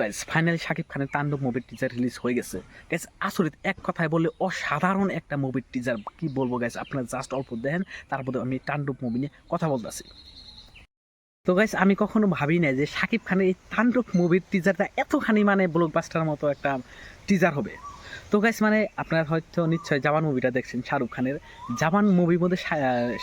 Guys finally Shakib খানের তাণ্ডব মুভির টিজার রিলিজ হয়ে গেছে। গাইজ আসলে এক কথায় বললে অসাধারণ একটা মুভির টিজার কি বলব গাইজ আপনারা জাস্ট অল্প দেখেন, তারপরে আমি তাণ্ডব মুভি নিয়ে কথা বলতেছি। তো গাইজ আমি কখনো ভাবি নাই যে শাকিব খানের এই তাণ্ডব মুভির টিজারটা এতখানি মানে ব্লকবাস্টার মতো একটা টিজার হবে। তো গাইস মানে আপনারা হয়তো নিশ্চয় জাবান মুভিটা দেখছেন, শাহরুখ খানের। জামান মুভির মধ্যে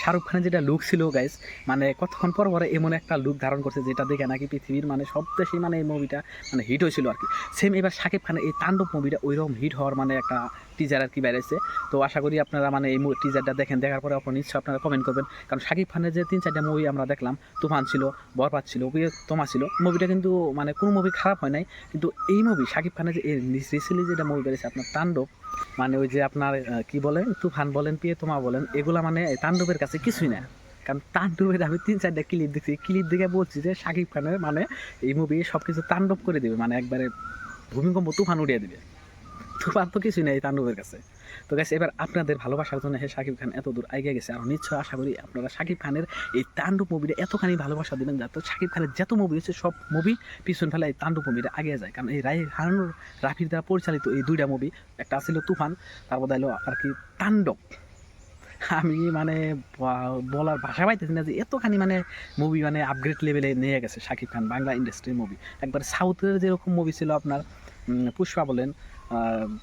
শাহরুখ খানের যেটা লুক ছিল গাইস মানে কতক্ষণ পর পরে এমন একটা লুক ধারণ করছে যেটা দেখে নাকি পৃথিবীর মানে সব দেশেই মানে এই মুভিটা মানে হিট হয়েছিল আর কি। সেম এবার শাকিব খানের এই তাণ্ডব মুভিটা ওইরকম হিট হওয়ার মানে একটা টিজার আর কি বেড়েছে। তো আশা করি আপনারা মানে এই টিজারটা দেখেন, দেখার পরে আপনার নিশ্চয়ই আপনারা কমেন্ট করবেন। কারণ শাকিব খানের যে তিন, চারটা মুভি আমরা দেখলাম, তুফান ছিল, বরবাদ ছিল তোমা ছিল মুভিটা কিন্তু মানে কোনো মুভি খারাপ হয় নাই। কিন্তু এই মুভি শাকিব খানের যে রিসেন্টলি যেটা মুভি বেরিয়েছে আপনার তাণ্ডব মানে ওই যে আপনার কি বলেন, তুফান বলেন, পিয়ে তোমা বলেন, এগুলা মানে তাণ্ডবের কাছে কিছুই না কারণ তাণ্ডবের আমি তিন, চারটা ক্লিপ দেখছি। ক্লিপ দেখে বলছি যে শাকিব খানের মানে এই মুভি সব কিছু তাণ্ডব করে দেবে মানে একবারে ভূমিকম্প, তুফান উড়িয়ে দেবে। তুফান তো কিছুই নেই তাণ্ডবের কাছে। তো গেছে এবার আপনাদের ভালোবাসার জন্য হে শাকিব খান এত দূর আগে গেছে। আর নিশ্চয় আশা করি আপনারা শাকিব খানের এই তাণ্ডব মুভিটা এতখানি ভালোবাসা দেবেন যাতে শাকিব খানের যত মুভি হচ্ছে সব মুভি পিছন ফেলে এই তাণ্ডব মুভিটা আগে যায়। কারণ এই রায় হারানোর রাফির দ্বারা পরিচালিত এই দুইটা মুভি একটা ছিল তুফান, তারপর এলো আর কি তাণ্ডব। আমি মানে বলার ভাষা পাইতেছি না যে এতখানি মানে মুভি মানে আপগ্রেড লেভেলে নিয়ে গেছে শাকিব খান বাংলা ইন্ডাস্ট্রির মুভি একবার সাউথের যেরকম মুভি ছিল আপনার পুষ্পা বলেন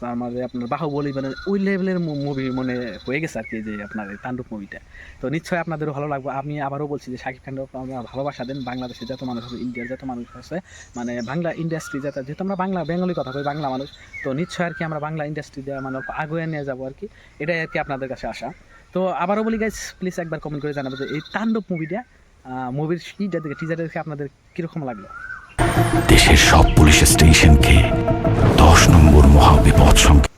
তার মাঝে আপনার বাহুবলী মানে ওই লেভেলের মুভি মনে হয়ে গেছে আর কি যে আপনার তাণ্ডব মুভিটা তো নিশ্চয়ই আপনাদেরও ভালো লাগবে। আমি আবারও বলছি যে শাকিব খানকে আপনারা ভালোবাসা দেন। বাংলাদেশে যত মানুষ আছে ইন্ডিয়ার যত মানুষ আছে মানে বাংলা ইন্ডাস্ট্রি যাতে যেহেতু আমরা বাংলা বেঙ্গলি কথা কই, বাংলা মানুষ, তো নিশ্চয়ই আর কি আমরা বাংলা ইন্ডাস্ট্রি মানে আগুয়ে নিয়ে যাব আর কি। এটাই আর কি আপনাদের কাছে আসা তো আবারও বলি গাইজ প্লিজ একবার কমেন্ট করে জানাব যে এই তাণ্ডব মুভিটা মুভির টিজার দেখে টিজারটা দেখে আপনাদের কীরকম লাগল? দেশের সব পুলিশ স্টেশনকে দশ নম্বর সংকেত